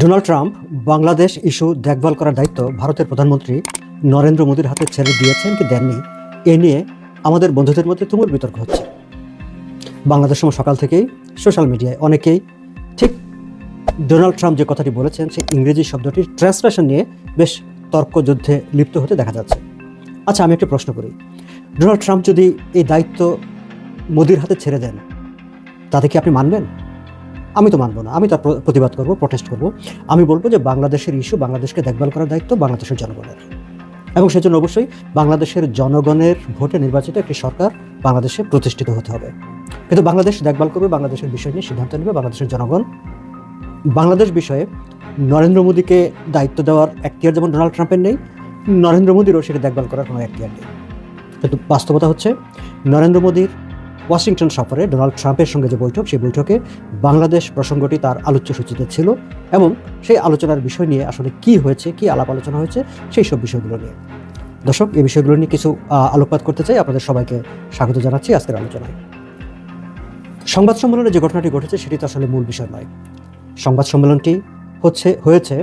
Donald Trump Bangladesh issue দেখভাল করার দায়িত্ব ভারতের প্রধানমন্ত্রী নরেন্দ্র মোদীর হাতে ছেড়ে দিয়েছেন কি দেননি, এ নিয়ে আমাদের বন্ধুদের মধ্যে তুমুল বিতর্ক হচ্ছে। বাংলাদেশ সময় সকাল থেকেই সোশ্যাল মিডিয়ায় অনেকেই ঠিক ডোনাল্ড ট্রাম্প যে কথাটি বলেছেন, সেই ইংরেজি শব্দটির ট্রান্সলেশন নিয়ে বেশ তর্কযুদ্ধে লিপ্ত হতে দেখা যাচ্ছে। আচ্ছা আমি একটা প্রশ্ন করি। ডোনাল্ড ট্রাম্প যদি এই দায়িত্ব মোদির হাতে ছেড়ে দেন, তাতে কি আপনি মানবেন? আমি তো মানবো না, আমি তার প্রতিবাদ করব প্রটেস্ট করব। আমি বলব যে বাংলাদেশের ইস্যু বাংলাদেশকে দেখভাল করার দায়িত্ব বাংলাদেশের জনগণের। এবং সেজন্য অবশ্যই বাংলাদেশের জনগণের ভোটে নির্বাচিত একটি সরকার বাংলাদেশে প্রতিষ্ঠিত হতে হবে। কিন্তু বাংলাদেশ দেখভাল করবে, বাংলাদেশের বিষয় নিয়ে সিদ্ধান্ত নেবে বাংলাদেশের জনগণ। বাংলাদেশ বিষয়ে নরেন্দ্র মোদীকে দায়িত্ব দেওয়ার এখতিয়ার যেমন ডোনাল্ড ট্রাম্পের নেই, নরেন্দ্র মোদীরও সেটা দেখভাল করার কোনো এখতিয়ার নেই। কিন্তু বাস্তবতা হচ্ছে, নরেন্দ্র মোদীর ওয়াশিংটন সফরে ডোনাল্ড ট্রাম্পের সঙ্গে যে বৈঠক, সেই বৈঠকে বাংলাদেশ প্রসঙ্গটি তার আলোচ্য সূচিতে ছিল এবং সেই আলোচনার বিষয় নিয়ে আসলে কি হয়েছে, কি আলাপ আলোচনা হয়েছে, সেই সব বিষয়গুলো নিয়ে। দর্শক, এই বিষয়গুলো নিয়ে কিছু আলোকপাত করতে চাই, আপনাদের সবাইকে স্বাগত জানাচ্ছি আজকের আলোচনায়। সংবাদ সম্মেলনে যে ঘটনাটি ঘটেছে, সেটি তো আসলে মূল বিষয় নয়। সংবাদ সম্মেলনটি হচ্ছে, হয়েছে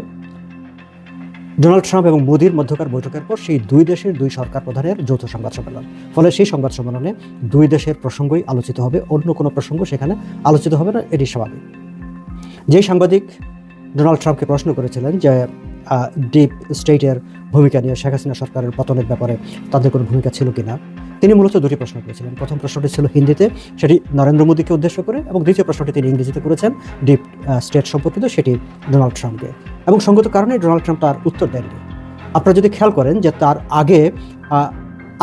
ডোনাল্ড ট্রাম্প এবং মোদির মধ্যকার বৈঠকের পর সেই দুই দেশের দুই সরকার প্রধানের যৌথ সংবাদ সম্মেলন। ফলে সেই সংবাদ সম্মেলনে দুই দেশের প্রসঙ্গই আলোচিত হবে, অন্য কোনো প্রসঙ্গ সেখানে আলোচিত হবে না, এটি স্বাভাবিক। যেই সাংবাদিক ডোনাল্ড ট্রাম্পকে প্রশ্ন করেছিলেন যে ডিপ স্টেটের ভূমিকা নিয়ে শেখ হাসিনা সরকারের পতনের ব্যাপারে তাদের কোনো ভূমিকা ছিল কিনা তিনি মূলত দুটি প্রশ্ন করেছিলেন। প্রথম প্রশ্নটি ছিল হিন্দিতে, সেটি নরেন্দ্র মোদীকে উদ্দেশ্য করে, এবং দ্বিতীয় প্রশ্নটি তিনি ইংরেজিতে করেছেন, ডিপ স্টেট সম্পর্কিত, সেটি ডোনাল্ড ট্রাম্পকে। এবং সঙ্গত কারণে ডোনাল্ড ট্রাম্প তার উত্তর দেননি। আপনারা যদি খেয়াল করেন যে তার আগে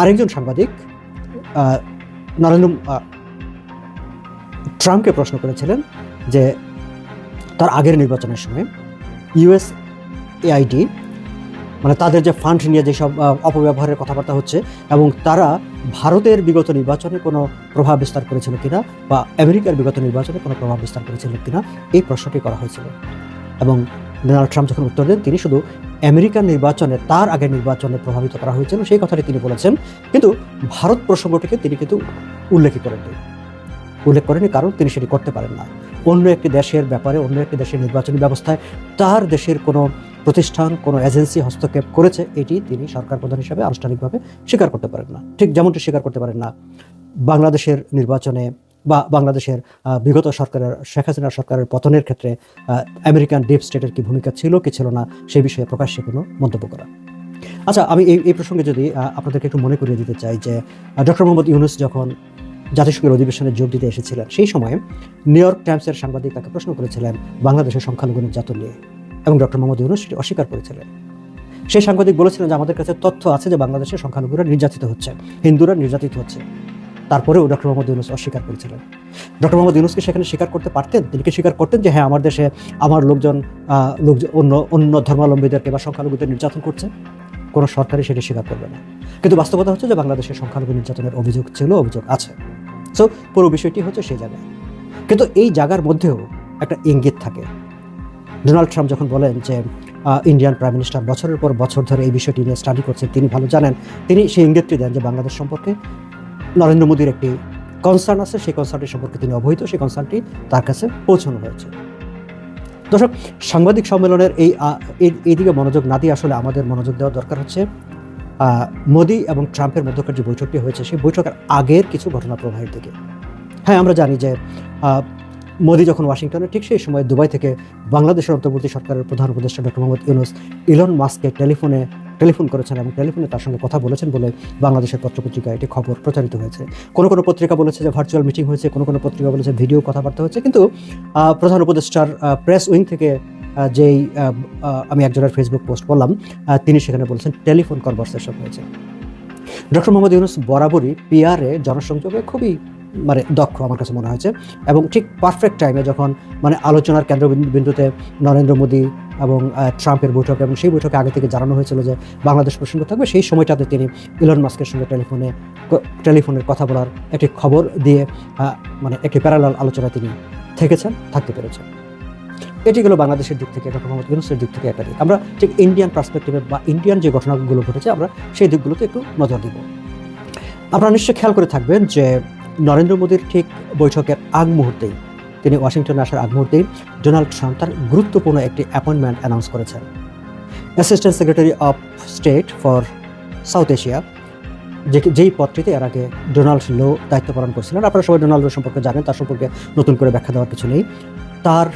আরেকজন সাংবাদিক নরেন্দ্র ট্রাম্পকে প্রশ্ন করেছিলেন যে তার আগের নির্বাচনের সময় ইউএস এআইডি মানে তাদের যে ফান্ড নিয়ে যেসব অপব্যবহারের কথাবার্তা হচ্ছে এবং তারা ভারতের বিগত নির্বাচনে কোনো প্রভাব বিস্তার করেছিল কিনা বা আমেরিকার বিগত নির্বাচনে কোনো প্রভাব বিস্তার করেছিল কিনা এই প্রশ্নটি করা হয়েছিল। এবং ডোনাল্ড ট্রাম্প যখন উত্তর দেন, তিনি শুধু আমেরিকার নির্বাচনে, তার আগের নির্বাচনে প্রভাবিত করা হয়েছিল, সেই কথাটি তিনি বলেছেন। কিন্তু ভারত প্রসঙ্গটিকে তিনি কিন্তু উল্লেখই করেননি। উল্লেখ করেনি কারণ তিনি সেটি করতে পারেন না। অন্য একটি দেশের ব্যাপারে, অন্য একটি দেশের নির্বাচনী ব্যবস্থায় তার দেশের কোনো প্রতিষ্ঠান, কোনো এজেন্সি হস্তক্ষেপ করেছে, এটি তিনি সরকার প্রধান হিসাবে আনুষ্ঠানিকভাবে স্বীকার করতে পারেন না। ঠিক যেমনটি স্বীকার করতে পারেন না, বাংলাদেশের নির্বাচনে বা বাংলাদেশের বিগত সরকারের, শেখ হাসিনা সরকারের পতনের ক্ষেত্রে আমেরিকান ডিপ স্টেটের কি ভূমিকা ছিল, কি ছিল না সেই বিষয়ে প্রকাশ্যে কোনো মন্তব্য করা। আচ্ছা আমি এই এই প্রসঙ্গে যদি আপনাদেরকে একটু মনে করিয়ে দিতে চাই যে ডক্টর মোহাম্মদ ইউনুস যখন জাতিসংঘের অধিবেশনে যোগ দিতে এসেছিলেন, সেই সময়ে নিউ ইয়র্ক টাইমসের সাংবাদিক তাকে প্রশ্ন করেছিলেন বাংলাদেশের সংখ্যালঘু নির্যাতন নিয়ে। এবং ডক্টর মোহাম্মদ ইউনুস সেটি অস্বীকার করেছিলেন। সেই সাংবাদিক বলেছিলেন যে আমাদের কাছে তথ্য আছে যে বাংলাদেশের সংখ্যালঘুরা নির্যাতিত হচ্ছে, হিন্দুরা নির্যাতিত হচ্ছে। তারপরেও ডক্টর মোহাম্মদ ইউনুস অস্বীকার করেছিলেন। ডক্টর মোহাম্মদ ইউনুসকে সেখানে স্বীকার করতে পারতেন? তিনি কি স্বীকার করতেন যে হ্যাঁ আমার দেশে আমার লোকজন লোকজন অন্য অন্য ধর্মাবলম্বীদেরকে বা সংখ্যালঘুদের নির্যাতন করছে? কোনো সরকারই সেটি স্বীকার করবে না। কিন্তু বাস্তবতা হচ্ছে যে বাংলাদেশের সংখ্যালঘু নির্যাতনের অভিযোগ ছিল, অভিযোগ আছে। সো পুরো বিষয়টি হচ্ছে সেই জায়গায়। কিন্তু এই জায়গার মধ্যেও একটা ইঙ্গিত থাকে। ডোনাল্ড ট্রাম্প যখন বলেন যে ইন্ডিয়ান প্রাইম মিনিস্টার বছরের পর বছর ধরে এই বিষয়টি নিয়ে স্টাডি করছেন তিনি ভালো জানেন। তিনি সেই ইঙ্গিতটি দেন যে, বাংলাদেশ সম্পর্কে নরেন্দ্র মোদীর একটি কনসার্ন আছে, সেই কনসার্নটি সম্পর্কে তিনি অবহিত, সেই কনসার্নটি তার কাছে পৌঁছানো হয়েছে। দর্শক, সাংবাদিক সম্মেলনের এই এই- এইদিকে মনোযোগ না দিয়ে আসলে আমাদের মনোযোগ দেওয়া দরকার হচ্ছে মোদি এবং ট্রাম্পের মধ্যকার যে বৈঠকটি হয়েছে, সেই বৈঠকের আগের কিছু ঘটনা প্রবাহের দিকে। হ্যাঁ আমরা জানি যে মোদি যখন ওয়াশিংটনে, ঠিক সেই সময় দুবাই থেকে বাংলাদেশের অন্তর্বর্তী সরকারের প্রধান উপদেষ্টা ডক্টর মোহাম্মদ ইউনুস ইলন মাস্ককে টেলিফোনে, টেলিফোন করেছেন এবং টেলিফোনে তার সঙ্গে কথা বলেছেন বলে বাংলাদেশের পত্রপত্রিকায় এটি খবর প্রচারিত হয়েছে। কোনো কোনো পত্রিকা বলেছে যে ভার্চুয়াল মিটিং হয়েছে, কোনো কোনো পত্রিকা বলেছে ভিডিও কথাবার্তা হয়েছে, কিন্তু প্রধান উপদেষ্টার প্রেস উইং থেকে যেই আমি একজনের ফেসবুক পোস্ট করলাম তিনি সেখানে বলেছেন টেলিফোন কনভারসেশন হয়েছে। ডক্টর মোহাম্মদ ইউনুস বরাবরই পিআরে জনসংযোগে খুবই মানে দক্ষ আমার কাছে মনে হয়েছে। এবং ঠিক পারফেক্ট টাইমে যখন মানে আলোচনার কেন্দ্রবিন্দুতে নরেন্দ্র মোদী এবং ট্রাম্পের বৈঠক এবং সেই বৈঠকে আগে থেকে জানানো হয়েছিল যে বাংলাদেশ প্রসঙ্গ থাকবে, সেই সময়টাতে তিনি ইলন মাস্কের সঙ্গে টেলিফোনে টেলিফোনের কথা বলার একটি খবর দিয়ে মানে একটি প্যারালাল আলোচনায় তিনি থেকেছেন, থাকতে পেরেছেন। এটি হলো বাংলাদেশের দিক থেকে, ডক্টর মোহাম্মদ ইউনুসের দিক থেকে একটা দিক। আমরা ঠিক ইন্ডিয়ান পার্সপেক্টিভে বা ইন্ডিয়ান যে ঘটনাগুলো ঘটেছে, আমরা সেই দিকগুলোতে একটু নজর দিব। আপনারা নিশ্চয়ই খেয়াল করে থাকবেন যে নরেন্দ্র মোদীর ঠিক বৈঠকের আগ মুহূর্তেই তিনি ওয়াশিংটনে আসার আগ মুহূর্তেই ডোনাল্ড ট্রাম্প তার গুরুত্বপূর্ণ একটি অ্যাপয়েন্টমেন্ট অ্যানাউন্স করেছেন। Assistant secretary of state for South Asia যে যেই পদটিতে এর আগে ডোনাল্ড লো দায়িত্ব পালন করছিলেন, আপনারা সবাই ডোনাল্ড লো সম্পর্কে জানেন, তার সম্পর্কে নতুন করে ব্যাখ্যা দেওয়ার কিছু নেই। তার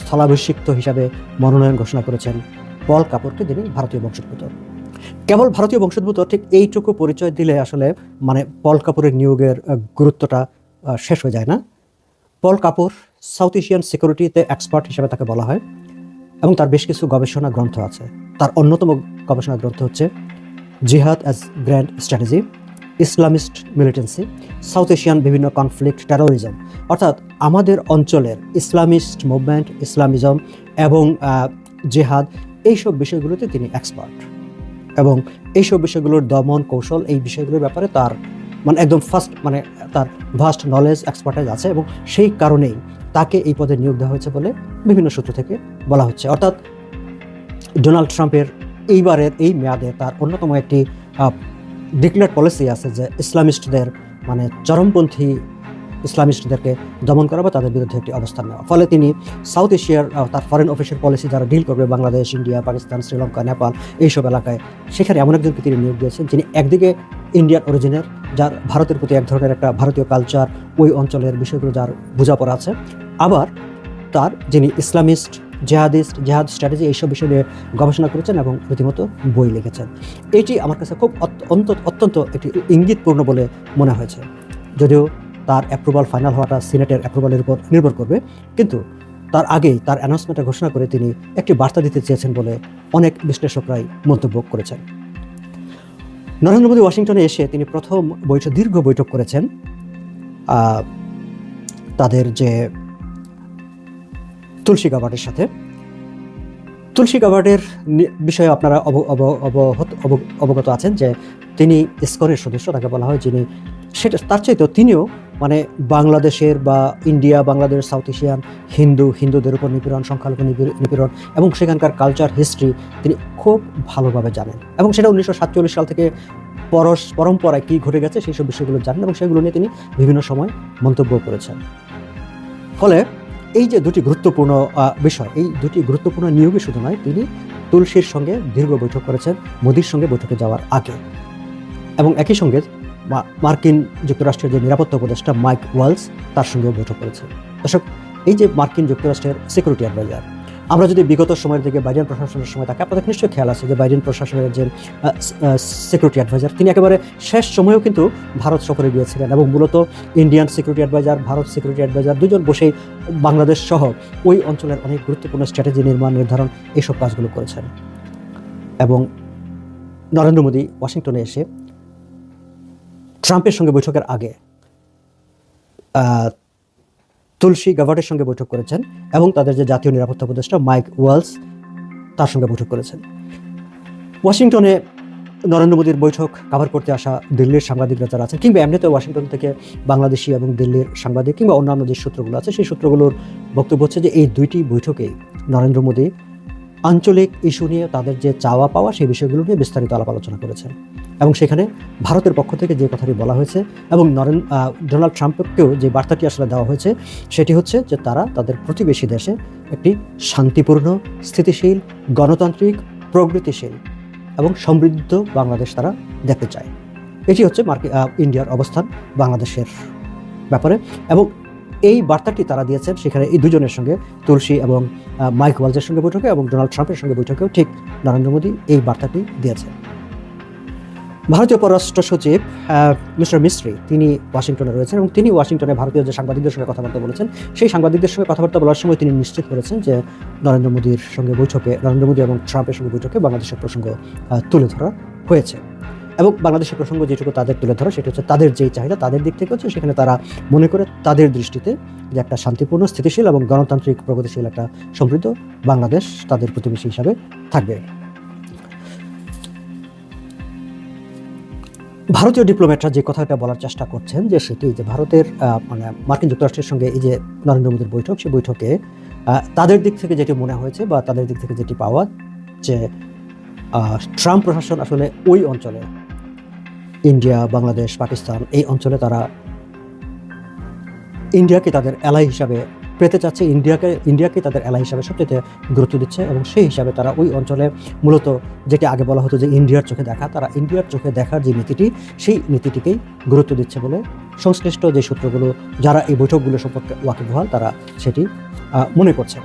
স্থলাভিষিক্ত হিসাবে মনোনয়ন ঘোষণা করেছেন পল কাপুরকে, যিনি ভারতীয় বংশোদ্ভূত। কেবল ভারতীয় বংশোদ্ভূত ঠিক এইটুকু পরিচয় দিলে আসলে মানে পল কাপুরের নিয়োগের গুরুত্বটা শেষ হয়ে যায় না। পল কাপুর সাউথ এশিয়ান সিকিউরিটিতে এক্সপার্ট হিসেবে তাকে বলা হয় এবং তার বেশ কিছু গবেষণা গ্রন্থ আছে। তার অন্যতম গবেষণা গ্রন্থ হচ্ছে jihad as grand strategy, Islamist militancy, South Asian বিভিন্ন কনফ্লিক্ট, টেরোরিজম। অর্থাৎ আমাদের অঞ্চলের ইসলামিস্ট মুভমেন্ট, ইসলামিজম এবং জেহাদ, এইসব বিষয়গুলোতে তিনি এক্সপার্ট। এবং এইসব বিষয়গুলোর দমন কৌশল এই বিষয়গুলোর ব্যাপারে তার মানে একদম ফার্স্ট মানে তার ভাস্ট নলেজ এক্সপার্টাইজ আছে এবং সেই কারণেই তাকে এই পদে নিয়োগ দেওয়া হয়েছে বলে বিভিন্ন সূত্র থেকে বলা হচ্ছে। অর্থাৎ ডোনাল্ড ট্রাম্পের এইবারের এই মেয়াদে তার অন্যতম একটি ডিক্লেয়ার পলিসি আছে যে ইসলামিস্টদের মানে চরমপন্থী ইসলামিস্টদেরকে দমন করা বা তাদের বিরুদ্ধে একটি অবস্থান নেওয়া। ফলে তিনি সাউথ এশিয়ার তার ফরেন অফিসের পলিসি যারা ডিল করবে বাংলাদেশ, ইন্ডিয়া, পাকিস্তান, শ্রীলঙ্কা, নেপাল, এইসব এলাকায়। সেখানে এমন একজনকে তিনি নিয়োগ দিয়েছেন যিনি একদিকে ইন্ডিয়ান অরিজিনের যার ভারতের প্রতি এক ধরনের একটা ভারতীয় কালচার ওই অঞ্চলের বিষয়গুলো যার বোঝাপড়া আছে। আবার তার যিনি ইসলামিস্ট, জেহাদিস্ট, জেহাদ স্ট্র্যাটেজি এইসব বিষয় নিয়ে গবেষণা করেছেন এবং রীতিমতো বই লিখেছেন। এটি আমার কাছে খুব অত- অত্যন্ত একটি ইঙ্গিতপূর্ণ বলে মনে হয়েছে। যদিও তার অ্যাপ্রুভাল ফাইনাল হওয়াটা সিনেটের অ্যাপ্রুভালের উপর নির্ভর করবে। কিন্তু তার আগেই তার অ্যানাউন্সমেন্টে ঘোষণা করে তিনি একটি বার্তা দিতে চেয়েছেন বলে অনেক বিশ্লেষকরাই মন্তব্য করেছেন। নরেন্দ্র মোদী ওয়াশিংটনে এসে তিনি প্রথম বৈঠক দীর্ঘ বৈঠক করেছেন। তাদের যে তুলসী গাবার্ডের সাথে। তুলসী গাবার্ডের বিষয়ে আপনারা অবগত আছেন যে তিনি ইসকনের সদস্য, তাকে বলা হয় যিনি সেটা, তার চাইতেও তিনিও মানে বাংলাদেশের বা India Bangladesh South Asian Hindu, হিন্দুদের উপর নিপীড়ন, সংখ্যালঘু নিপীড়ন এবং সেখানকার কালচার হিস্ট্রি তিনি খুব ভালোভাবে জানেন। এবং সেটা উনিশশো সাতচল্লিশ সাল থেকে পরশ, পরম্পরায় কী ঘটে গেছে সেই সব বিষয়গুলো জানেন এবং সেগুলো নিয়ে তিনি বিভিন্ন সময় মন্তব্য করেছেন। ফলে এই যে দুটি গুরুত্বপূর্ণ বিষয়, এই দুটি গুরুত্বপূর্ণ নিয়োগই শুধু নয়, তিনি তুলসীর সঙ্গে দীর্ঘ বৈঠক করেছেন, মোদির সঙ্গে বৈঠকে যাওয়ার আগে। এবং একই সঙ্গে মার্কিন যুক্তরাষ্ট্রের যে নিরাপত্তা উপদেষ্টা মাইক ওয়ালস, তার সঙ্গেও বৈঠক করেছেন দর্শক, এই যে মার্কিন যুক্তরাষ্ট্রের সিকিউরিটি অ্যাডভাইজার আমরা যদি বিগত সময়ের দিকে বাইডেন প্রশাসনের সময় তাকে আপনাদের নিশ্চয়ই খেয়াল আছে যে বাইডেন প্রশাসনের যে সিকিউরিটি অ্যাডভাইজার তিনি একেবারে শেষ সময়েও কিন্তু ভারত সফরে গিয়েছিলেন এবং মূলত Indian security adviser Bharat security adviser দুজন বসেই বাংলাদেশ সহ ওই অঞ্চলের অনেক গুরুত্বপূর্ণ স্ট্র্যাটেজি নির্মাণ, নির্ধারণ এইসব কাজগুলো করেছেন। এবং নরেন্দ্র মোদী ওয়াশিংটনে এসে ট্রাম্পের সঙ্গে বৈঠকের আগে তুলসী গাভার্ডের সঙ্গে বৈঠক করেছেন এবং তাদের যে জাতীয় নিরাপত্তা উপদেষ্টা মাইক ওয়ালস তার সঙ্গে বৈঠক করেছেন। ওয়াশিংটনে নরেন্দ্র মোদীর বৈঠক কাভার করতে আসা দিল্লির সাংবাদিকরা যারা আছেন কিংবা এমনিতে ওয়াশিংটন থেকে বাংলাদেশি এবং দিল্লির সাংবাদিক কিংবা অন্যান্য যে সূত্রগুলো আছে, সেই সূত্রগুলোর বক্তব্য হচ্ছে যে এই দুইটি বৈঠকেই নরেন্দ্র মোদী আঞ্চলিক ইস্যু নিয়ে তাদের যে চাওয়া পাওয়া, সেই বিষয়গুলো নিয়ে বিস্তারিত আলাপ আলোচনা করেছেন। এবং সেখানে ভারতের পক্ষ থেকে যে কথাটি বলা হয়েছে এবং নরেন ডোনাল্ড ট্রাম্পকেও যে বার্তাটি আসলে দেওয়া হয়েছে, সেটি হচ্ছে যে তারা তাদের প্রতিবেশী দেশে একটি শান্তিপূর্ণ, স্থিতিশীল, গণতান্ত্রিক, প্রগতিশীল এবং সমৃদ্ধ বাংলাদেশ তারা দেখতে চায়। এটি হচ্ছে মার্কি ইন্ডিয়ার অবস্থান বাংলাদেশের ব্যাপারে। এবং এই বার্তাটি তারা দিয়েছেন সেখানে এই দুজনের সঙ্গে, তুলসী এবং মাইক ওয়ালজের সঙ্গে বৈঠকে এবং ডোনাল্ড ট্রাম্পের সঙ্গে বৈঠকেও ঠিক নরেন্দ্র মোদী এই বার্তাটি দিয়েছেন। ভারতীয় পররাষ্ট্র সচিব মিস্টার মিস্ত্রি, তিনি ওয়াশিংটনে রয়েছেন এবং তিনি ওয়াশিংটনে ভারতীয় যে সাংবাদিকদের সঙ্গে কথাবার্তা বলেছেন, সেই সাংবাদিকদের সঙ্গে কথাবার্তা বলার সময় তিনি নিশ্চিত করেছেন যে নরেন্দ্র মোদীর সঙ্গে বৈঠকে, নরেন্দ্র মোদী এবং ট্রাম্পের সঙ্গে বৈঠকে বাংলাদেশের প্রসঙ্গ তুলে ধরা হয়েছে। এবং বাংলাদেশের প্রসঙ্গ যেটুকু তাদের তুলে ধরা, সেটা হচ্ছে তাদের যেই চাহিদা তাদের দিক থেকে হচ্ছে সেখানে তারা মনে করে তাদের দৃষ্টিতে যে একটা শান্তিপূর্ণ, স্থিতিশীল এবং গণতান্ত্রিক, প্রগতিশীল একটা সমৃদ্ধ বাংলাদেশ তাদের প্রতিবেশী হিসাবে থাকবে। ভারতীয় ডিপ্লোম্যাটরা যে কথাটা বলার চেষ্টা করছেন যে সেটি যে ভারতের মানে মার্কিন যুক্তরাষ্ট্রের সঙ্গে এই যে নরেন্দ্র মোদীর বৈঠক সেই বৈঠকে তাদের দিক থেকে যেটি মনে হয়েছে বা তাদের দিক থেকে যেটি পাওয়া যে ট্রাম্প প্রশাসন আসলে ওই অঞ্চলে, ইন্ডিয়া, বাংলাদেশ, পাকিস্তান, এই অঞ্চলে তারা ইন্ডিয়াকে তাদের এলাই হিসাবে পেতে চাচ্ছে, ইন্ডিয়াকে ইন্ডিয়াকে তাদের এলা হিসাবে সবচেয়ে গুরুত্ব দিচ্ছে এবং সেই হিসাবে তারা ওই অঞ্চলে মূলত যেটি আগে বলা হতো যে ইন্ডিয়ার চোখে দেখা, তারা ইন্ডিয়ার চোখে দেখার যে নীতিটি, সেই নীতিটিকেই গুরুত্ব দিচ্ছে বলে সংশ্লিষ্ট যে সূত্রগুলো, যারা এই বৈঠকগুলো সম্পর্কে ওয়াকিবহাল, তারা সেটি মনে করছেন